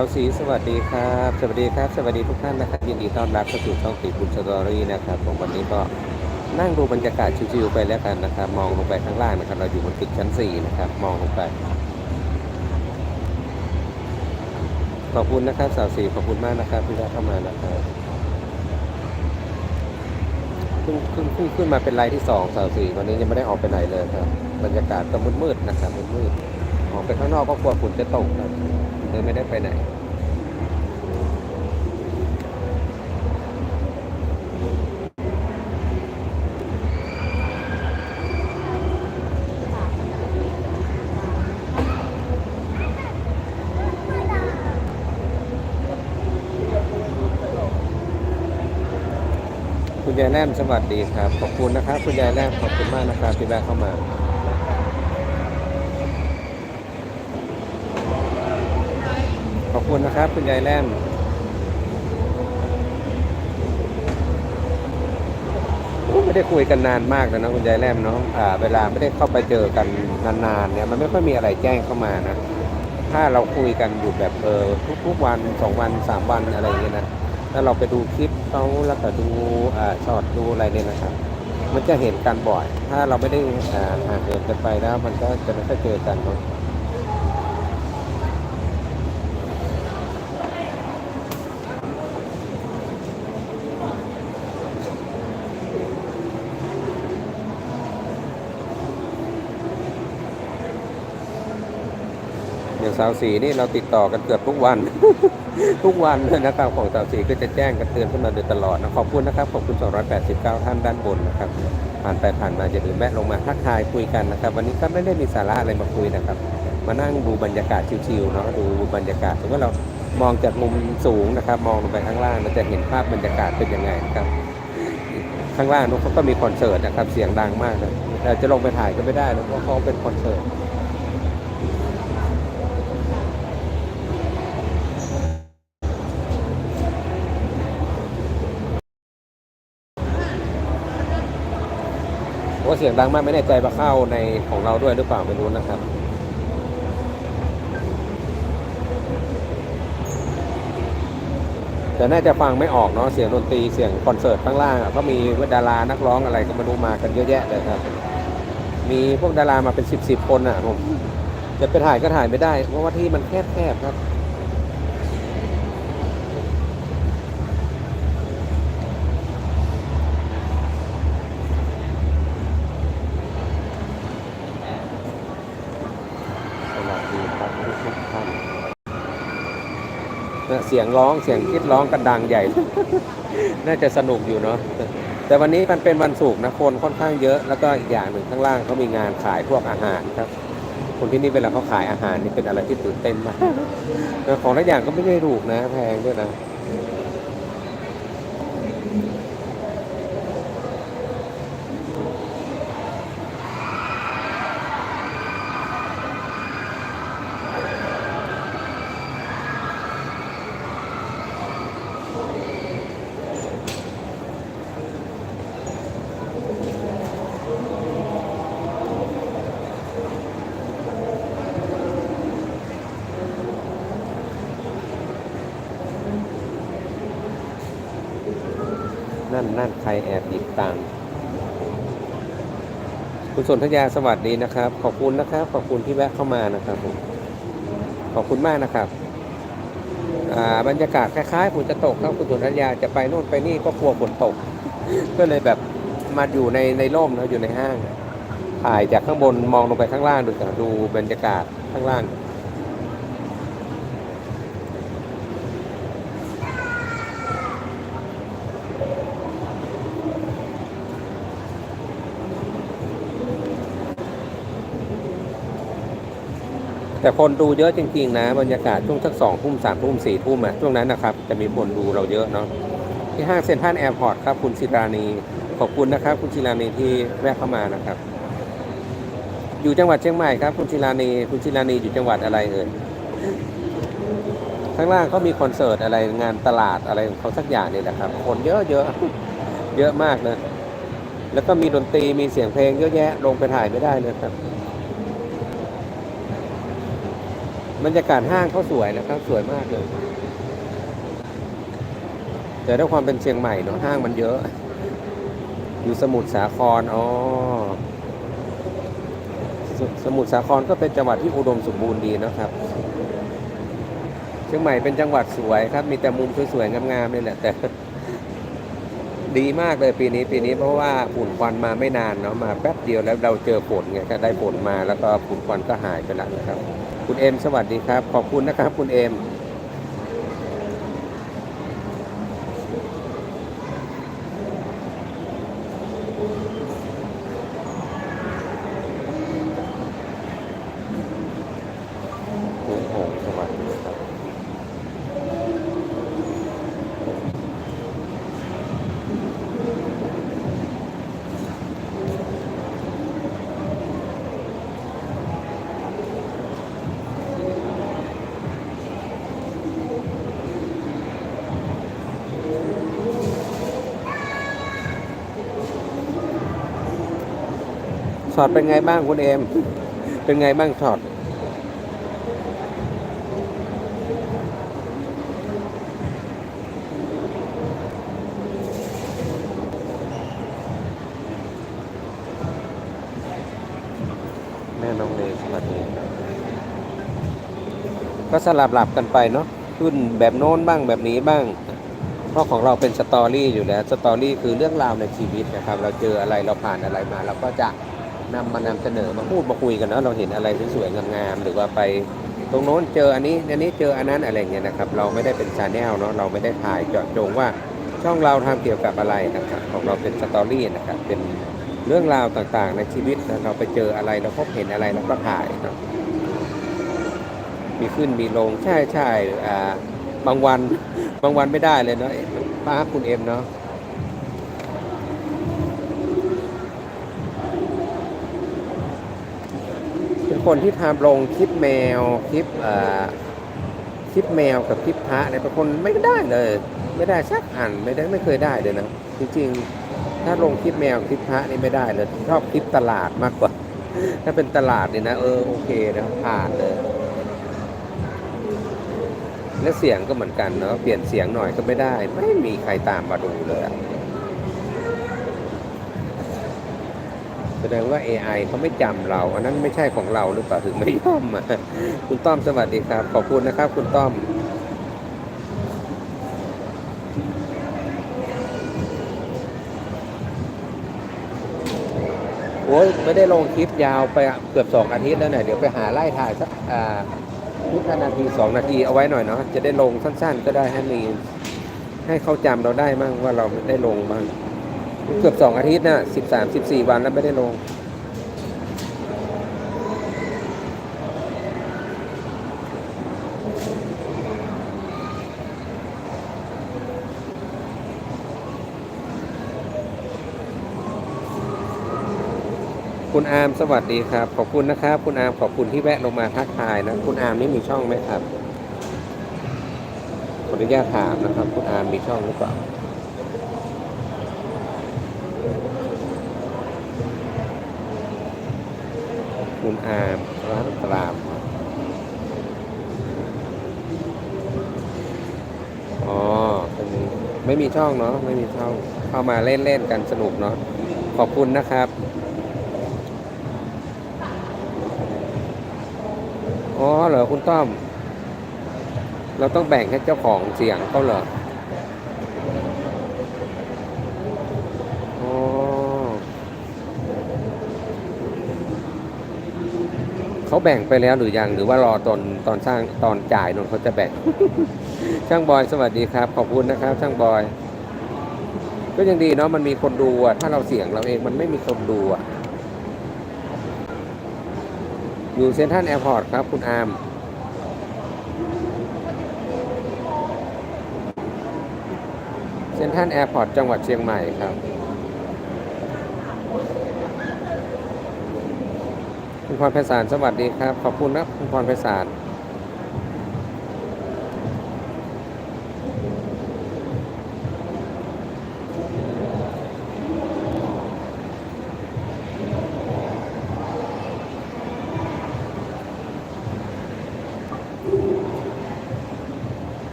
สาวสีสวัสดีครับ สวัสดีครับ สวัสดีทุกท่านนะครับยินดีต้อนรับเข้าสู่ช่องติบุญสตอรี่นะครับผมวันนี้ก็นั่งดูบรรยากาศชิวๆไปแล้วกันนะครับ มองลงไปข้างล่างนะครับ เราอยู่บนตึกชั้น4นะครับ มองลงไป ขอบคุณนะครับสาวสีขอบคุณมากนะครับที่ได้เข้ามานะครับเพิ่งเพิ่งเพิ่งขึ้นมาเป็นไลน์ที่สองสาวสีวันนี้ยังไม่ได้ออกไปไหนเลยครับ บรรยากาศก็มืดๆนะครับมืดๆ ออกไปข้างนอกก็กลัวฝนจะตกครับเลยไม่ได้ไปไหนคุณยายแรมสวัสดีครับ ขอบคุณนะครับ คุณยายแรมขอบคุณมากนะครับที่แวะเข้ามา อบคุณนะครับ คุณยายแรมไม่ได้คุยกันนานมากแล้วนะคุณยายแรมเนาะอ่าเวลาไม่ได้เข้าไปเจอกันนานๆเนี่ยมันไม่ค่อยมีอะไรแจ้งเข้ามานะ ถ้าเราคุยกันอยู่แบบเออทุกๆวันสองวันสามวันอะไรอย่างเงี้ยนะถ้าเราไปดูคลิปเขาแล้วก็ดูอ่าช็อตดูอะไรเนี่ยนะครับ มันจะเห็นกันบ่อย ถ้าเราไม่ได้อ่าห่างเหินกันไปแล้วมันก็จะไม่ค่อยเจอกันเนาะ สาวสีนี่เราติดต่อกันเกือบทุกวัน ทุกวันเลยนะครับของสาวสีก็จะแจ้งกันเตือนขึ้นมาโดยตลอดนะขอบคุณนะครับขอบคุณ 289 ท่านด้านบนนะครับผ่านไปผ่านมาอย่าลืมแวะลงมาทักทายคุยกันนะครับ วันนี้ก็ไม่ได้มีสาระอะไรมาคุยนะครับ มานั่งดูบรรยากาศชิวๆเนาะดูบรรยากาศถือว่าเรามองจากมุมสูงนะครับ มองลงไปข้างล่างเราจะเห็นภาพบรรยากาศเป็นยังไงนะครับข้างล่างนู้นเขาก็มีคอนเสิร์ตนะครับเสียงดังมากเลยแต่จะลงไปถ่ายก็ไม่ได้นะเพราะเขาเป็นคอนเสิร์ต ว่าเสียงดังมากไม่แน่ใจว่าเข้าในของเราด้วยหรือเปล่าไม่รู้นะครับแต่น่าจะฟังไม่ออกเนาะเสียงดนตรีเสียงคอนเสิร์ตข้างล่างอะก็มีดารานักร้องอะไรก็มาดูมากันเยอะแยะเลยครับ มีพวกดารามาเป็นสิบสิบคนอะผมจะไปถ่ายก็ถ่ายไม่ได้ เพราะว่าที่มันแคบๆครับ สวัสดีครับทุกทุกๆท่าน เสียงร้องเสียงคิดร้องกันดังใหญ่ น่าจะสนุกอยู่เนาะแต่วันนี้มันเป็นวันศุกร์นะคนค่อนข้างเยอะแล้วก็อีกอย่างหนึ่งข้างล่างเขามีงานขายพวกอาหารครับคนที่นี่เวลาเขาขายอาหารนี่เป็นอะไรที่ตื่นเต้นมากแล้วของทุกอย่างก็ไม่ได้ถูกนะแพงด้วยนะ นั่นใครแอบหยิบตังค์คุณสนธยาสวัสดีนะครับ ขอบคุณนะครับ ขอบคุณที่แวะเข้ามานะครับผมขอบคุณมากนะครับอ่าบรรยากาศคล้ายๆฝนจะตกครับคุณสนธยาจะไปโน่นไปนี่ก็กลัวฝนตก ก็เลยแบบมาอยู่ในในร่มนะอยู่ในห้างถ่ายจากข้างบนมองลงไปข้างล่างดูก่ดูบรรยากาศข้างล่าง แต่คนดูเยอะจริงๆนะบรรยากาศช่วงสักสองทุ่มสามทุ่มสี่ทุ่มอะช่วงนั้นนะครับจะมีคนดูเราเยอะเนาะที่ห้างเซ็นทรัลแอร์พอร์ตครับคุณศิรานีขอบคุณนะครับ คุณศิรานีที่แวะเข้ามานะครับ อยู่จังหวัดเชียงใหม่ครับ คุณศิรานีคุณศิรานีอยู่จังหวัดอะไรเอ่ยข้างล่างเขามีคอนเสิร์ตอะไรงานตลาดอะไรของเขาสักอย่างนี่แหละครับ คนเยอะเยอะเยอะมากเลยแล้วก็มีดนตรีมีเสียงเพลงเยอะแยะลงไปถ่ายไม่ได้เลยครับ บรรยากาศห้างเขาสวยนะครับ สวยมากเลย แต่ด้วยความเป็นเชียงใหม่เนาะห้างมันเยอะ อยู่สมุทรสาครอ๋อสสมุทรสาครก็เป็นจังหวัดที่อุดมสมบูรณ์ดีนะครับเชียงใหม่เป็นจังหวัดสวยครับ มีแต่มุมสวยๆงามๆนี่แหละแต่ดีมากเลยปีนี้ปีนี้เพราะว่าฝุ่นควันมาไม่นานเนาะมาแป๊บเดียวแล้วเราเจอฝนไงก็ได้ฝนมาแล้วก็ฝุ่นควันก็หายไปแล้วนะครับ คุณเอ็มสวัสดีครับ ขอบคุณนะครับ คุณเอ็มคุณโหงสวัสดีครับ ช็อตเป็นไงบ้างคุณเอม เป็นไงบ้างช็อตแม่น้องเลสวัสดีก็สลับหลับกันไปเนาะขึ้นแบบโน้นบ้างแบบนี้บ้าง เพราะของเราเป็นสตอรี่อยู่แล้ว สตอรี่คือเรื่องราวในชีวิตนะครับ เราเจออะไรเราผ่านอะไรมาเราก็จะ นำมานำเสนอมาพูดมาคุยกันเนาะเราเห็นอะไรสวยๆงามๆหรือว่าไปตรงโน้นเจออันนี้อันนี้เจออันนั้นอะไรเงี้ยนะครับ เราไม่ได้เป็นชาแนลเนาะเราไม่ได้ถ่ายเจาะจงว่าช่องเราทำเกี่ยวกับอะไรนะครับของเราเป็นสตอรี่นะครับเป็นเรื่องราวต่างๆ ในชีวิตนะเราไปเจออะไรเราพบเห็นอะไรเราก็ถ่ายเนาะมีขึ้นมีลงใช่ใช่อ่าบางวันบางวันไม่ได้เลยเนาะป้าคุณเอ็มเนาะ เป็น คนที่ทำลงคลิปแมวคลิปคลิปแมวกับคลิปพระเนี่ยเป็นคนไม่ได้เลย ไม่ได้สักอันไม่ได้ไม่เคยได้เลยนะจริงๆ ถ้าลงคลิปแมวคลิปพระนี่ไม่ได้เลยชอบคลิปตลาดมากกว่า ถ้าเป็นตลาดนี่นะเออโอเคนะผ่านเลย และเสียงก็เหมือนกันเนาะเปลี่ยนเสียงหน่อยก็ไม่ได้ ไม่มีใครตามมาดูเลยอะ แสดงว่า AI เขาไม่จำเรา อันนั้นไม่ใช่ของเราหรือเปล่าถึงไม่ยอมมาคุณต้อมสวัสดีครับ ขอบคุณนะครับ คุณต้อม โอ้ยไม่ได้ลงคลิปยาวไปเกือบสองอาทิตย์แล้วเนี่ยเดี๋ยวไปหาไล่ถ่ายสักอ่าคลิปละนาทีสองนาทีเอาไว้หน่อยเนาะจะได้ลงสั้นๆ ก็ได้ให้มีให้เขาจำเราได้มั่งว่าเราได้ลงบ้าง เกือบสองอาทิตย์นะสิบสามสิบสี่วันแล้วไม่ได้ลง คุณอาร์มสวัสดีครับ ขอบคุณนะครับ คุณอาร์มขอบคุณที่แวะลงมาทักทายนะ คุณอาร์มนี่มีช่องไหมครับขออนุญาตถามนะครับ คุณอาร์มมีช่องหรือเปล่า คุณอาร์มร้านตรามอ๋อเป็นไม่มีช่องเนาะไม่มีช่องเข้ามาเล่นๆกันสนุกเนาะขอบคุณนะครับอ๋อเหรอคุณต้อม เราต้องแบ่งให้เจ้าของเสียงเขาเหรอ เขาแบ่งไปแล้วหรือยังหรือว่ารอตอนตอนสร้างตอนจ่ายนนเขาจะแบ่ง ช่างบอยสวัสดีครับ ขอบคุณนะครับ ช่างบอย ก็ยังดีเนาะมันมีคนดูอะถ้าเราเสียงเราเองมันไม่มีคนดูอะอยู่เซนทรัลแอร์พอร์ตครับ คุณอาร์มเซ็นทรัลแอร์พอร์ตจังหวัดเชียงใหม่ครับ คุณ พรไพศาลสวัสดีครับ ขอบคุณนะคุณพรไพศาล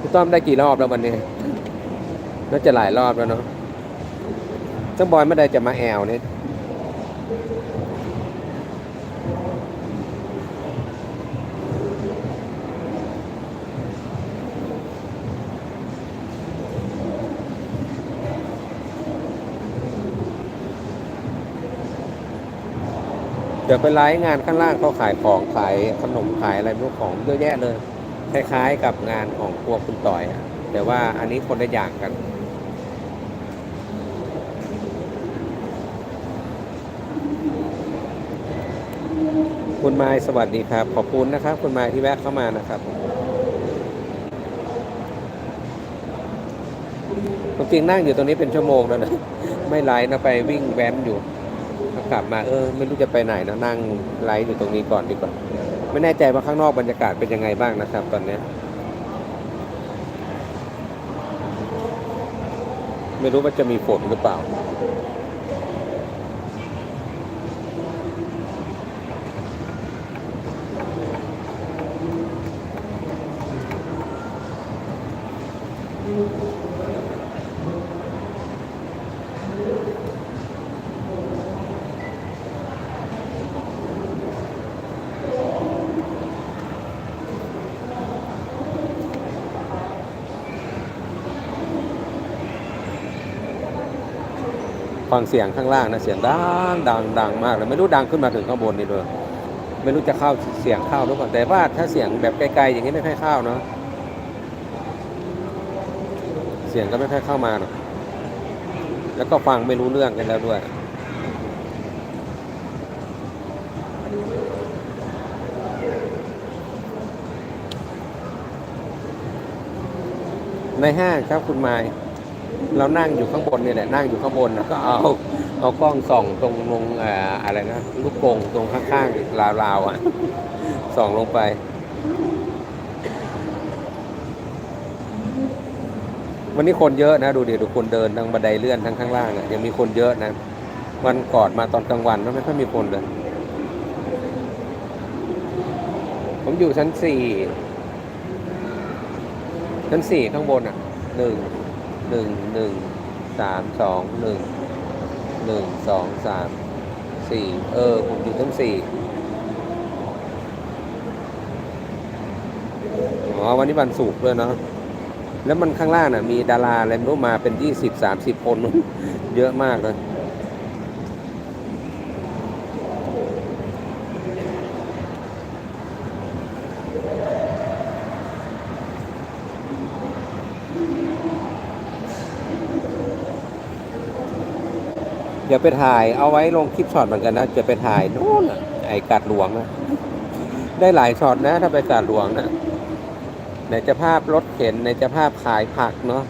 พี่ต้อมได้กี่รอบแล้ววันนี้ น่าจะหลายรอบแล้วเนาะ จังบอยไม่ได้จะมาแอลเนี่ยเดี๋ยวไปไลฟ์งานข้างล่างเขาขายของขายขนมขายอะไรไม่รู้ของเยอะแยะเลย คล้ายๆกับงานของครัวคุณต่อยอะแต่ว่าอันนี้คนละอย่างกัน คุณไม้สวัสดีครับ ขอบคุณนะครับ คุณไม้ที่แวะเข้ามานะครับผมจริงนั่งอยู่ตรงนี้เป็นชั่วโมงแล้วนะไม่ไลฟ์นะไปวิ่งแว้นอยู่กลับมาเออไม่รู้จะไปไหนนะนั่งไลฟ์อยู่ตรงนี้ก่อนดีกว่าไม่แน่ใจว่าข้างนอกบรรยากาศเป็นยังไงบ้างนะครับ ตอนนี้ไม่รู้ว่าจะมีฝนหรือเปล่า งเสียงข้างล่างนะเสียงดังดังดังมากเลยไม่รู้ดังขึ้นมาถึงข้างบนนี่ด้วยไม่รู้จะเข้าเสียงเข้าหรือเปล่าแต่ว่าถ้าเสียงแบบไกลๆอย่างนี้ไม่ค่อยเข้าเนาะเสียงก็ไม่ค่อยเข้ามาหรอกแล้วก็ฟังไม่รู้เรื่องกันแล้วด้วยในห้างครับคุณไมาย เรานั่งอยู่ข้างบนเนี่ยแหละนั่งอยู่ข้างบนนะก็เอาเอากล้องส่องตรงลงอะไรนะลูกโป่งตรงข้างๆราวๆอะส่องลงไปวันนี้คนเยอะนะดูดิดูคนเดินทางบันไดเลื่อนทั้งข้างล่างอะยังมีคนเยอะนะวันก่อนมาตอนกลางวันก็ไม่ค่อยมีคนเลยผมอยู่ชั้นสี่ชั้นสี่ข้างบนอะหนึ่ง หนึ่งหนึ่งสามสองหนึ่งหนึ่งสองสามสี่เออ ผมอยู่ทั้งสี่อ๋อวันนี้วันศุกร์ด้วยเนาะแล้วมันข้างล่างน่ะมีดาราอะไรไม่รู้มาเป็นยี่สิบสามสิบคน เยอะมากเลย ดี๋ยวไปถ่ายเอาไว้ลงคลิปช็อตเหมือนกันนะจะไปถ่ายโน่นไอ้กาดหลวงนะได้หลายช็อตนะถ้าไปกาดหลวงนะไหนจะภาพรถเข็นไหนจะภาพขายผักเนาะ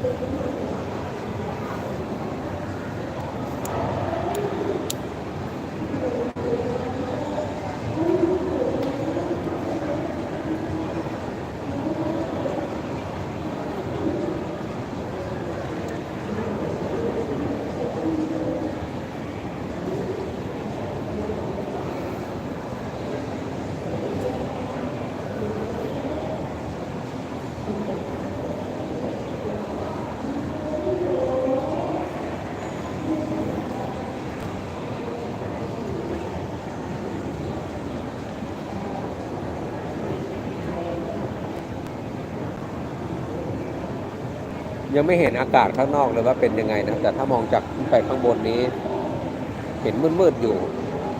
ยังไม่เห็นอากาศข้างนอกเลยว่าเป็นยังไงนะแต่ถ้ามองจากขึ้นไปข้างบนนี้ เห็นมืดๆอยู่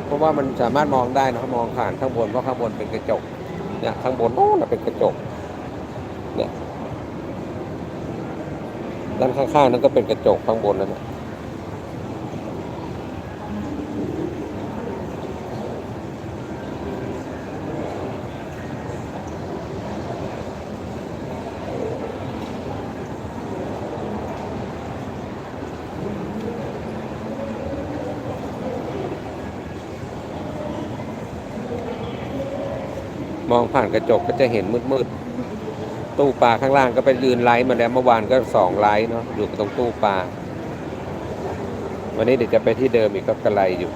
เพราะว่ามันสามารถมองได้นะมองผ่านข้างบนเพราะข้างบนเป็นกระจกเนี่ยข้างบนโน้นเป็นกระจกเนี่ยด้านข้างๆนั้นก็เป็นกระจกข้างบนนั่นนะมอ กระจกก็จะเห็นมืดๆ ตู้ปลาข้างล่างก็ไปยืนไลฟ์มาแล้วเมื่อวานก็สองไลฟ์เนาะอยู่ตรงตู้ปลา วันนี้เดี๋ยวจะไปที่เดิมอีกก็กระไรอยู่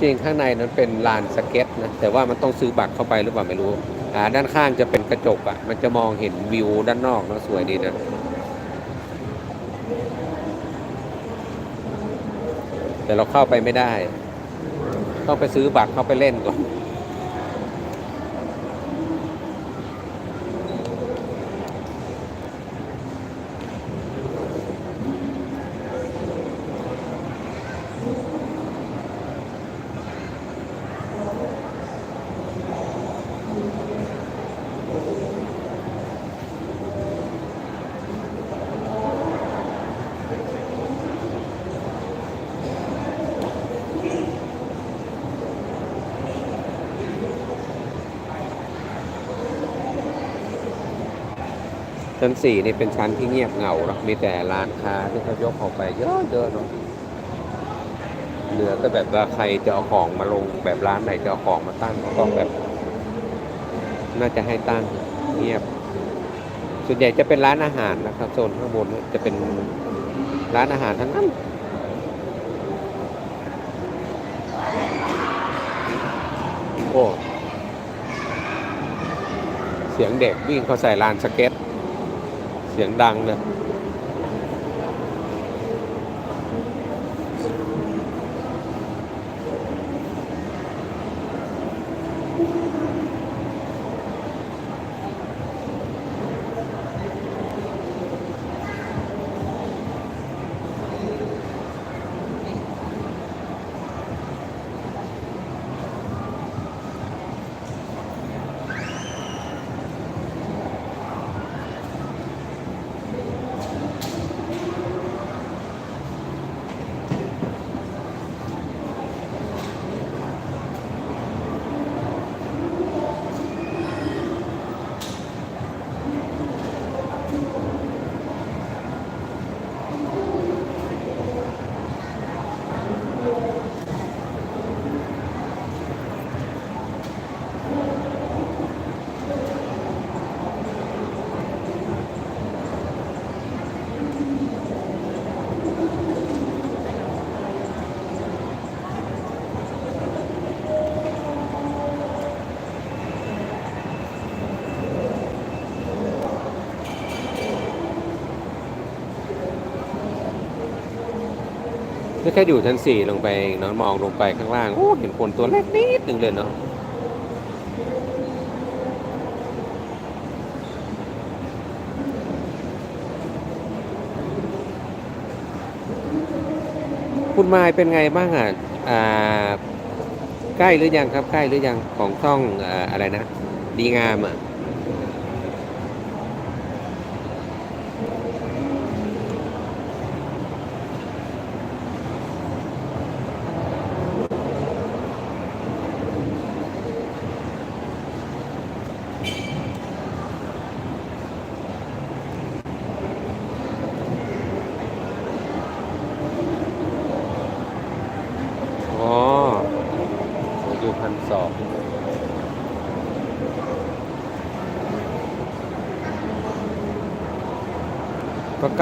จริงข้างในนั้นเป็นลานสเก็ตนะแต่ว่ามันต้องซื้อบัตรเข้าไปหรือเปล่าไม่รู้อ่าด้านข้างจะเป็นกระจกอะ่ะมันจะมองเห็นวิวด้านนอกนะสวยดีนะแต่เราเข้าไปไม่ได้ ต้องไปซื้อบัตรเข้าไปเล่นก่อน ชั้นสี่นี่เป็นชั้นที่เงียบเหงาเนอะมีแต่ร้านค้าที่เขายกออกไปเยอะเยอะๆเนาะเหลือก็แบบว่าใครจะเอาของมาลงแบบร้านไหนจะเอาของมาตั้งก็ต้องแบบ น่าจะให้ตั้งเงียบ ส่วนใหญ่จะเป็นร้านอาหารนะครับโซนข้างบนจะเป็นร้านอาหารทั้งนั้นโอ้เสียงเด็กวิ่งเข้าใส่ลานสเก็ต เสียงดังเล แค่อยู่ชั้นสี่ลงไปเองเนาะมองลงไปข้างล่างโอ้เห็นคนตัวเล็กนิดหนึ่งเลยเนาะคุณมายเป็นไงบ้างอะใกล้หรือยังครับ ใกล้หรือยังของช่องอ่าอะไรนะ ดีงามอะ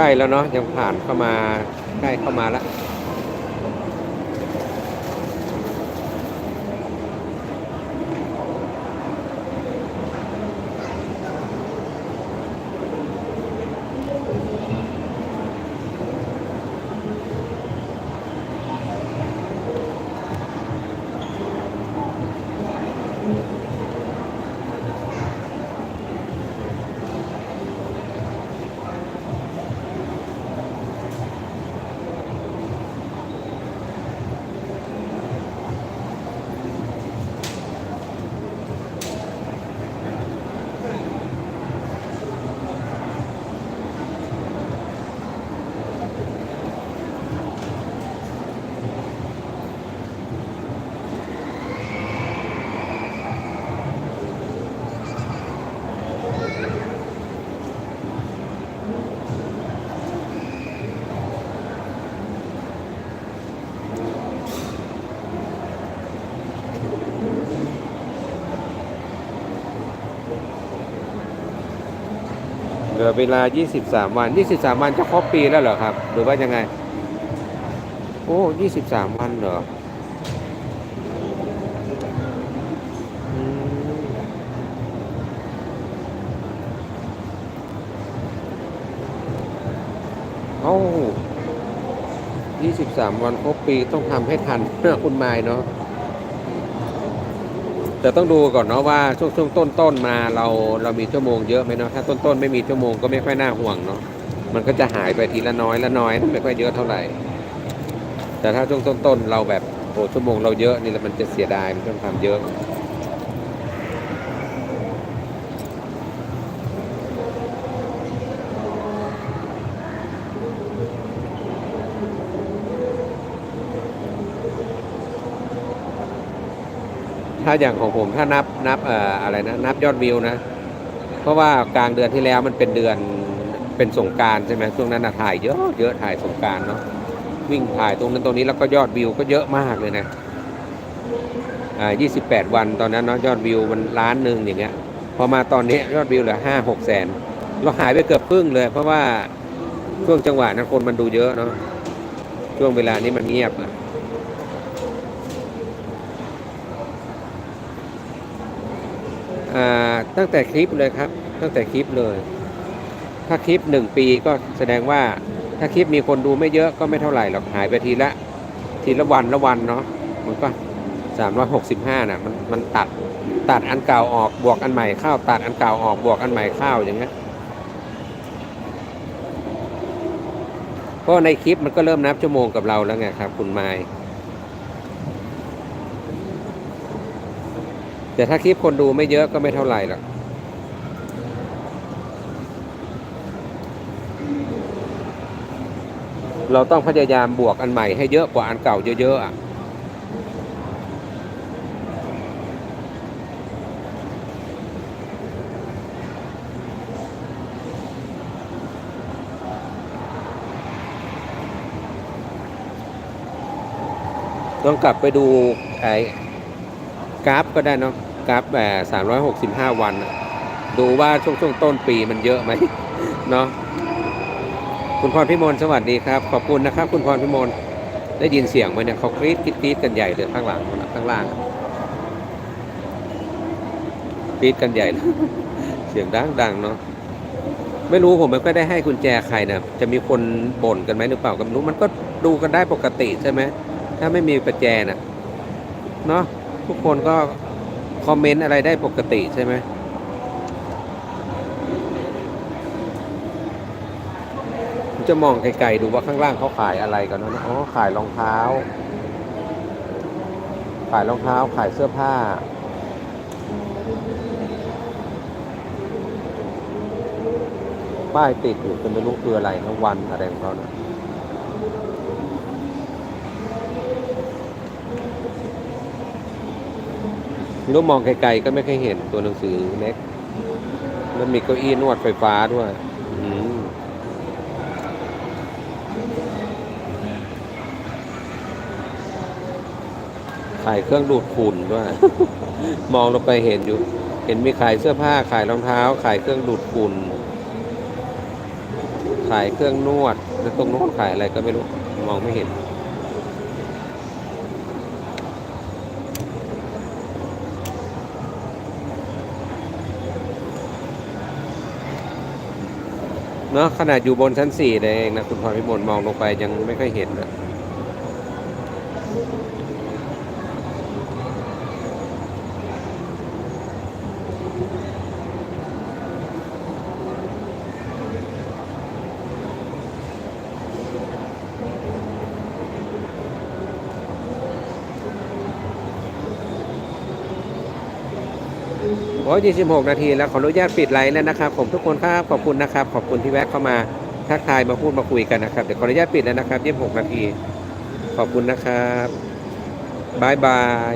ใกล้แล้วเนาะยังผ่านเข้ามาใกล้เข้ามาแล้ว เหลือเวลา 23 วัน 23 วันจะครบปีแล้วเหรอครับ หรือว่ายังไง โอ้ 23 วันเหรออืมเอ้า23 วันครบปีต้องทำให้ทันเพื่อคุณไม้เนาะ แต่ต้องดูก่อนเนาะว่าช่วงช่วงต้นต้นมาเราเรามีชั่วโมงเยอะไหมเนาะถ้าต้นต้นไม่มีชั่วโมงก็ไม่ค่อยน่าห่วงเนาะมันก็จะหายไปทีละน้อยละน้อยไม่ค่อยเยอะเท่าไหร่ แต่ถ้าช่วงต้นต้นเราแบบโอ้ชั่วโมงเราเยอะนี่แหละมันจะเสียดายมันต้องทำเยอะ ถ้าอย่างของผมถ้านับนับออะไรนะนับยอดวิวนะ เพราะว่ากลางเดือนที่แล้วมันเป็นเดือนเป็นสงการใช่ไหมช่วงนั้นถ่ายเยอะเยอะถ่ายสงการเนาะวิ่งถ่ายตรงนั้นตรงนี้แล้วก็ยอดวิวก็เยอะมากเลยนะอ่า28 วันตอนนั้นเนาะยอดวิวมันล้านหนึ่งอย่างเงี้ยพอมาตอนนี้ยอดวิวเหลือห้าหกแสนเราหายไปเกือบครึ่งเลย เพราะว่าช่วงจังหวะนั้นคนมันดูเยอะเนาะช่วงเวลานี้มันเงียบอะ อ่า ตั้งแต่คลิปเลยครับ ตั้งแต่คลิปเลย ถ้าคลิปหนึ่งปีก็แสดงว่าถ้าคลิปมีคนดูไม่เยอะก็ไม่เท่าไหร่หรอกหายไปทีละทีละวันละวันเนาะมันก็สามร้อยหกสิบห้าน่ะมันมันตัดตัดอันเก่าออกบวกอันใหม่เข้า ตัดอันเก่าออกบวกอันใหม่เข้าอย่างเงี้ยเพราะในคลิปมันก็เริ่มนับชั่วโมงกับเราแล้วไงครับ คุณไมค์ แต่ถ้าคลิปคนดูไม่เยอะก็ไม่เท่าไหร่หรอกเราต้องพยายามบวกอันใหม่ให้เยอะกว่าอันเก่าเยอะๆอะต้องกลับไปดูไอ้กราฟก็ได้เนาะ กราฟแบบสามร้อยหกสิบห้าวัน ดูว่าช่วงช่วงต้นปีมันเยอะไหมเนาะคุณพรพิมลสวัสดีครับ ขอบคุณนะครับ คุณพรพิมลได้ยินเสียงไหมเนี่ยเขากรี๊ดกรี๊ดกรี๊ดกันใหญ่เลยข้างหลังข้างล่างอะกรี๊ดกันใหญ่เลยเสียงดังดังๆเนาะไม่รู้ผมไม่ค่อยได้ให้กุญแจใครนะจะมีคนบ่นกันไหมหรือเปล่าก็ไม่รู้มันก็ดูกันได้ปกติใช่ไหมถ้าไม่มีประแจน่ะเนาะทุกคนก็ คอมเมนต์อะไรได้ปกติใช่ไหมจะมองไกลๆดูว่าข้างล่างเขาขายอะไรกันนะอ๋อขายรองเท้า ขายรองเท้าขายเสื้อผ้า ป้ายติดอยู่จะไม่รู้คืออะไรนะวันอะไรของเขานะ รู้มองไกลๆก็ไม่เคยเห็นตัวหนังสือเล็กแล้วมีเก้าอี้นวดไฟฟ้าด้วยขายเครื่องดูดฝุ่นด้วย มองลงไปเห็นอยู่ เห็นมีขายเสื้อผ้า ขายรองเท้า ขายเครื่องดูดฝุ่น ขายเครื่องนวด แล้วตรงโน้นขายอะไรก็ไม่รู้ มองไม่เห็น เนาะขนาดอยู่บนชั้นสี่เองนะ คุณพรพิมลมองลงไปยังไม่ค่อยเห็นนะ โอ้ย26 นาทีแล้วขออนุญาตปิดไลน์แล้วนะครับ ผมทุกคนครับขอบคุณนะครับ ขอบคุณที่แวะเข้ามาทักทายมาพูดมาคุยกันนะครับ เดี๋ยวขออนุญาตปิดแล้วนะครับ 26 นาที ขอบคุณนะครับบายบาย